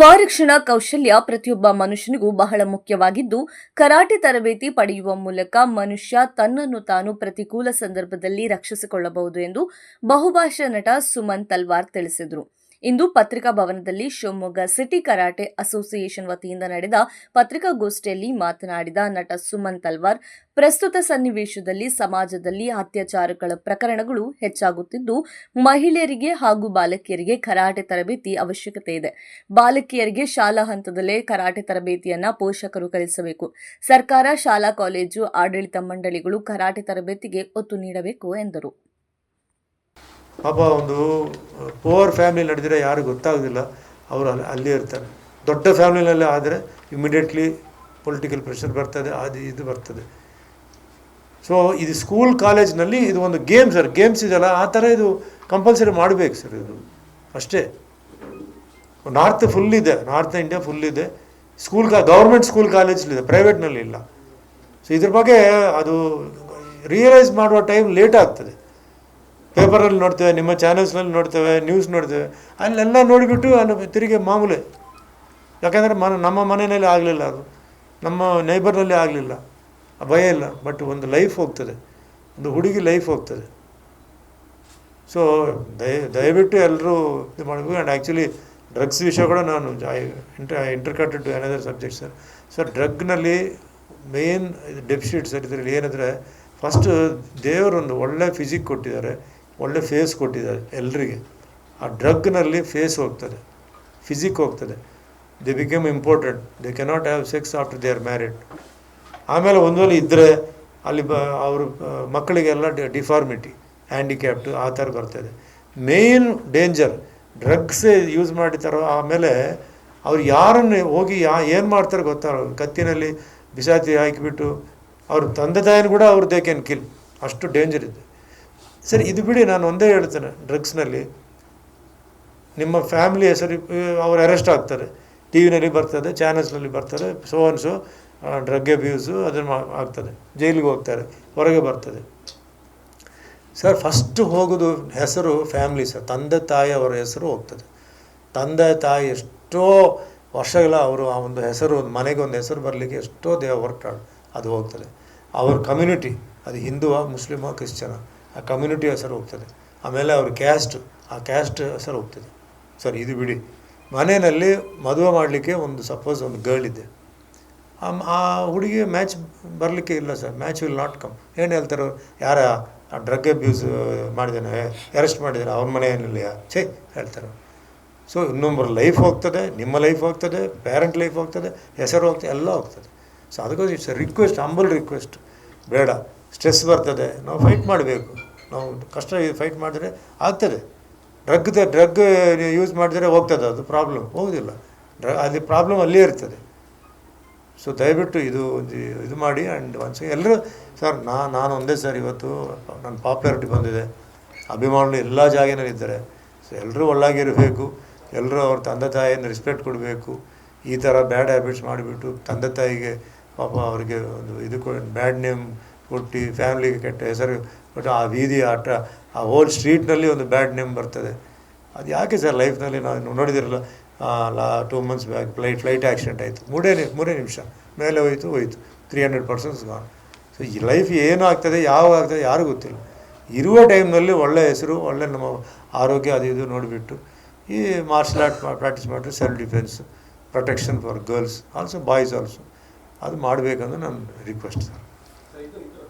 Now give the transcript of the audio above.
ಸ್ವರಕ್ಷಣಾ ಕೌಶಲ್ಯ ಪ್ರತಿಯೊಬ್ಬ ಮನುಷ್ಯನಿಗೂ ಬಹಳ ಮುಖ್ಯವಾಗಿದ್ದು, ಕರಾಟೆ ತರಬೇತಿ ಪಡೆಯುವ ಮೂಲಕ ಮನುಷ್ಯ ತನ್ನನ್ನು ತಾನು ಪ್ರತಿಕೂಲ ಸಂದರ್ಭದಲ್ಲಿ ರಕ್ಷಿಸಿಕೊಳ್ಳಬಹುದು ಎಂದು ಬಹುಭಾಷಾ ನಟ ಸುಮನ್ ತಲ್ವಾರ್ ತಿಳಿಸಿದರು. ಇಂದು ಪತ್ರಿಕಾ ಭವನದಲ್ಲಿ ಶಿವಮೊಗ್ಗ ಸಿಟಿ ಕರಾಟೆ ಅಸೋಸಿಯೇಷನ್ ವತಿಯಿಂದ ನಡೆದ ಪತ್ರಿಕಾಗೋಷ್ಠಿಯಲ್ಲಿ ಮಾತನಾಡಿದ ನಟ ಸುಮನ್ ತಲ್ವಾರ್ ಪ್ರಸ್ತುತ ಸನ್ನಿವೇಶದಲ್ಲಿ ಸಮಾಜದಲ್ಲಿ ಅತ್ಯಾಚಾರಗಳ ಪ್ರಕರಣಗಳು ಹೆಚ್ಚಾಗುತ್ತಿದ್ದು, ಮಹಿಳೆಯರಿಗೆ ಹಾಗೂ ಬಾಲಕಿಯರಿಗೆ ಕರಾಟೆ ತರಬೇತಿ ಅವಶ್ಯಕತೆ ಇದೆ. ಬಾಲಕಿಯರಿಗೆ ಶಾಲಾ ಹಂತದಲ್ಲೇ ಕರಾಟೆ ತರಬೇತಿಯನ್ನ ಪೋಷಕರು ಕಲಿಸಬೇಕು. ಸರ್ಕಾರ, ಶಾಲಾ, ಕಾಲೇಜು, ಆಡಳಿತ ಮಂಡಳಿಗಳು ಕರಾಟೆ ತರಬೇತಿಗೆ ಒತ್ತು ನೀಡಬೇಕು ಎಂದರು. ಪಾಪ ಒಂದು ಪೋರ್ ಫ್ಯಾಮಿಲಿ ನಡೆದಿರೋ ಯಾರು ಗೊತ್ತಾಗೋದಿಲ್ಲ. ಅವರು ಅಲ್ಲಿ, ಅಲ್ಲೇ ಇರ್ತಾರೆ. ದೊಡ್ಡ ಫ್ಯಾಮಿಲಿನಲ್ಲಿ ಆದರೆ ಇಮಿಡಿಯೇಟ್ಲಿ ಪೊಲಿಟಿಕಲ್ ಪ್ರೆಷರ್ ಬರ್ತದೆ, ಅದು ಇದು ಬರ್ತದೆ. ಸೊ ಇದು ಸ್ಕೂಲ್ ಕಾಲೇಜ್ನಲ್ಲಿ ಇದು ಒಂದು ಗೇಮ್ ಸರ್ ಗೇಮ್ಸ್ ಇದೆಲ್ಲ ಆ ಥರ ಇದು ಕಂಪಲ್ಸರಿ ಮಾಡಬೇಕು ಸರ್ ಇದು. ಅಷ್ಟೇ. ನಾರ್ತ್ ಫುಲ್ ಇದೆ ನಾರ್ತ್ ಇಂಡಿಯಾ ಫುಲ್ ಇದೆ. ಸ್ಕೂಲ್ ಕಾ ಗೌರ್ಮೆಂಟ್ ಸ್ಕೂಲ್ ಕಾಲೇಜ್ಲಿದೆ ಪ್ರೈವೇಟ್ನಲ್ಲಿ ಇಲ್ಲ. ಸೊ ಇದ್ರ ಬಗ್ಗೆ ಅದು ರಿಯಲೈಸ್ ಮಾಡುವ ಟೈಮ್ ಲೇಟ್ ಆಗ್ತದೆ. ಪೇಪರಲ್ಲಿ ನೋಡ್ತೇವೆ, ನಿಮ್ಮ ಚಾನಲ್ಸ್ನಲ್ಲಿ ನೋಡ್ತೇವೆ ನ್ಯೂಸ್ ನೋಡ್ತೇವೆ. ಅಲ್ಲೆಲ್ಲ ನೋಡಿಬಿಟ್ಟು ಅಲ್ಲಿ ತಿರುಗಿ ಮಾಮೂಲಿ. ಯಾಕಂದರೆ ಮನ, ನಮ್ಮ ಮನೆಯಲ್ಲಿ ಆಗಲಿಲ್ಲ ಅದು. ನಮ್ಮ ನೈಬರ್ನಲ್ಲಿ ಆಗಲಿಲ್ಲ. ಭಯ ಇಲ್ಲ ಬಟ್ ಒಂದು ಲೈಫ್ ಹೋಗ್ತದೆ. ಒಂದು ಹುಡುಗಿ ಲೈಫ್ ಹೋಗ್ತದೆ. ಸೊ ದಯ, ದಯವಿಟ್ಟು ಎಲ್ಲರೂ ಇದು ಮಾಡಬೇಕು. ಆ್ಯಂಡ್ ಆ್ಯಕ್ಚುಲಿ ಡ್ರಗ್ಸ್ ವಿಷಯ ಕೂಡ ನಾನು inter interacted to subject sir sir ಡ್ರಗ್ನಲ್ಲಿ main deficit sir ಇದರಲ್ಲಿ ಏನಂದರೆ ಫಸ್ಟ್ ದೇವರೊಂದು ಒಳ್ಳೆ ಫಿಸಿಕ್ ಕೊಟ್ಟಿದ್ದಾರೆ. ಒಳ್ಳೆ ಫೇಸ್ ಕೊಟ್ಟಿದ್ದಾರೆ ಎಲ್ರಿಗೆ. ಆ ಡ್ರಗ್ನಲ್ಲಿ ಫೇಸ್ ಹೋಗ್ತದೆ ಫಿಸಿಕ್ ಹೋಗ್ತದೆ. They became important they cannot have sex after they are married ಆಮೇಲೆ ಒಂದೊಂದು ಇದ್ದರೆ ಅಲ್ಲಿ ಬ, ಅವರು ಮಕ್ಕಳಿಗೆಲ್ಲ ಡಿಫಾರ್ಮಿಟಿ ಹ್ಯಾಂಡಿಕ್ಯಾಪ್ಟು ಆ ಥರ ಬರ್ತದೆ. ಮೇನ್ ಡೇಂಜರ್ ಡ್ರಗ್ಸೇ ಯೂಸ್ ಮಾಡಿತಾರೋ ಆಮೇಲೆ ಅವ್ರು ಯಾರನ್ನು ಹೋಗಿ ಯಾ, ಏನು ಮಾಡ್ತಾರೆ ಗೊತ್ತಾರೋ ಕತ್ತಿನಲ್ಲಿ ಬಿಸಾತಿ ಹಾಕಿಬಿಟ್ಟು, ಅವ್ರ ತಂದೆ ತಾಯಿನ ಕೂಡ ಅವ್ರು ದೇ ಕ್ಯಾನ್ ಕಿಲ್ ಅಷ್ಟು ಡೇಂಜರ್ ಇದೆ ಸರಿ, ಇದು ಬಿಡಿ, ನಾನು ಒಂದೇ ಹೇಳ್ತೇನೆ, ಡ್ರಗ್ಸ್ನಲ್ಲಿ. ನಿಮ್ಮ ಫ್ಯಾಮಿಲಿ ಹೆಸರು, ಅವ್ರು ಅರೆಸ್ಟ್ ಆಗ್ತಾರೆ. ಟಿ ವಿನಲ್ಲಿ ಬರ್ತದೆ, ಚಾನಲ್ಸ್ನಲ್ಲಿ ಬರ್ತಾರೆ ಸೋನ್ಸು ಡ್ರಗ್ ಅಬ್ಯೂಸು, ಅದನ್ನು ಆಗ್ತದೆ. ಜೈಲಿಗೆ ಹೋಗ್ತಾರೆ, ಹೊರಗೆ ಬರ್ತದೆ. ಸರ್, ಫಸ್ಟ್ ಹೋಗೋದು ಹೆಸರು ಫ್ಯಾಮ್ಲಿ, ಸರ್. ತಂದೆ, ತಾಯಿ ಅವರ ಹೆಸರು ಹೋಗ್ತದೆ. ತಂದೆ, ತಾಯಿ ಎಷ್ಟೋ ವರ್ಷಗಳ ಅವರು ಆ ಒಂದು ಹೆಸರು, ಒಂದು ಮನೆಗೆ ಒಂದು ಹೆಸರು ಬರಲಿಕ್ಕೆ ಎಷ್ಟೋ ದೇಹ ವರ್ಕ್ ಅದು ಹೋಗ್ತದೆ. ಅವ್ರ ಕಮ್ಯುನಿಟಿ, ಅದು ಹಿಂದುವ, ಮುಸ್ಲಿಮ ಕ್ರಿಶ್ಚನ ಆ ಕಮ್ಯುನಿಟಿ ಹೆಸರು ಹೋಗ್ತದೆ. ಆಮೇಲೆ ಅವ್ರ ಕ್ಯಾಸ್ಟ್ ಆ ಕ್ಯಾಸ್ಟ್ ಹೆಸರು ಹೋಗ್ತದೆ. ಸರಿ, ಇದು ಬಿಡಿ. ಮನೆಯಲ್ಲಿ ಮದುವೆ ಮಾಡಲಿಕ್ಕೆ ಒಂದು ಸಪೋಸ್ ಒಂದು ಗರ್ಲ್ ಇದೆ. ಆ ಹುಡುಗಿ ಮ್ಯಾಚ್ ಬರಲಿಕ್ಕೆ ಇಲ್ಲ sir match will not come ಏನು ಹೇಳ್ತಾರೆ ಯಾರ, ಆ ಡ್ರಗ್ ಅಬ್ಯೂಸ್ ಮಾಡಿದ್ದಾನೆ ಅರೆಸ್ಟ್ ಮಾಡಿದ್ದಾನೆ ಅವ್ರ ಮನೆ ಏನಿಲ್ಲ ಛೇ, ಹೇಳ್ತಾರೆ ಸೊ ಇನ್ನೊಬ್ಬರ ಲೈಫ್ ಹೋಗ್ತದೆ, ನಿಮ್ಮ ಲೈಫ್ ಹೋಗ್ತದೆ ಪೇರೆಂಟ್ ಲೈಫ್ ಹೋಗ್ತದೆ, ಹೆಸರು ಹೋಗ್ತದೆ, ಎಲ್ಲ ಹೋಗ್ತದೆ. ಸೊ ಅದಕ್ಕೋಸ್ಕರ ಇಟ್ಸ್ ರಿಕ್ವೆಸ್ಟ್ ಅಂಬಲ್ ರಿಕ್ವೆಸ್ಟ್ ಬೇಡ. ಸ್ಟ್ರೆಸ್ ಬರ್ತದೆ. ನಾವು ಫೈಟ್ ಮಾಡಬೇಕು. ನಾವು ಕಷ್ಟ ಫೈಟ್ ಮಾಡಿದ್ರೆ ಆಗ್ತದೆ. ಡ್ರಗ್ ಡ್ರಗ್ ಯೂಸ್ ಮಾಡಿದರೆ ಹೋಗ್ತದೆ, ಅದು ಪ್ರಾಬ್ಲಮ್ ಹೋಗೋದಿಲ್ಲ. ಡ್ರ ಅಲ್ಲಿ ಪ್ರಾಬ್ಲಮ್ ಅಲ್ಲೇ ಇರ್ತದೆ. ಸೊ ದಯವಿಟ್ಟು ಇದು ಒಂದು ಇದು ಮಾಡಿ ಆ್ಯಂಡ್ ಒನ್ಸ್ ಎಲ್ಲರೂ ಸರ್ ನಾ, ನಾನು ಒಂದೇ ಸರ್ ಇವತ್ತು, ನನ್ನ ಪಾಪ್ಯುಲಾರಿಟಿ ಬಂದಿದೆ. ಅಭಿಮಾನಿ ಎಲ್ಲ ಜಾಗನಲ್ಲಿದ್ದಾರೆ ಸೊ ಎಲ್ಲರೂ ಒಳ್ಳಾಗಿರಬೇಕು. ಎಲ್ಲರೂ ಅವ್ರ ತಂದೆ ತಾಯಿಯನ್ನು ರೆಸ್ಪೆಕ್ಟ್ ಕೊಡಬೇಕು. ಈ ಥರ ಬ್ಯಾಡ್ ಹ್ಯಾಬಿಟ್ಸ್ ಮಾಡಿಬಿಟ್ಟು ತಂದೆ ತಾಯಿಗೆ ಪಾಪ ಅವರಿಗೆ ಒಂದು ಇದು ಬ್ಯಾಡ್ ನೇಮ್ ಕೊಟ್ಟು ಫ್ಯಾಮ್ಲಿಗೆ ಕೆಟ್ಟ ಹೆಸರು ಬಟ್ ಆ ಬೀದಿ ಆಟ, ಆ ಹೋಲ್ ಸ್ಟ್ರೀಟ್ನಲ್ಲಿ ಒಂದು ಬ್ಯಾಡ್ ನೇಮ್ ಬರ್ತದೆ. ಅದು ಯಾಕೆ ಸರ್ ಲೈಫ್ನಲ್ಲಿ ನಾನು ನೋಡಿದಿರಲ್ಲ? ಲಾ two months back flight flight accident ಆಯಿತು. ಮೂರೇ ಮೂರೇ ನಿಮಿಷ. ಮೇಲೆ ಹೋಯಿತು ಹೋಯಿತು. Three hundred percents gone so ಈ ಲೈಫ್ ಏನು ಆಗ್ತದೆ ಯಾವಾಗ ಆಗ್ತದೆ ಯಾರಿಗೂ ಗೊತ್ತಿಲ್ಲ. ಇರುವ ಟೈಮ್ನಲ್ಲಿ ಒಳ್ಳೆಯ ಹೆಸರು, ಒಳ್ಳೆ ನಮ್ಮ ಆರೋಗ್ಯ ಅದು ಇದು ನೋಡಿಬಿಟ್ಟು ಈ ಮಾರ್ಷಲ್ ಆರ್ಟ್ ಪ್ರಾಕ್ಟೀಸ್ ಮಾಡಿದ್ರೆ self defence protection for girls also boys also ಅದು ಮಾಡಬೇಕಂದ್ರೆ ನನ್ನ ರಿಕ್ವೆಸ್ಟ್ ಸರ್.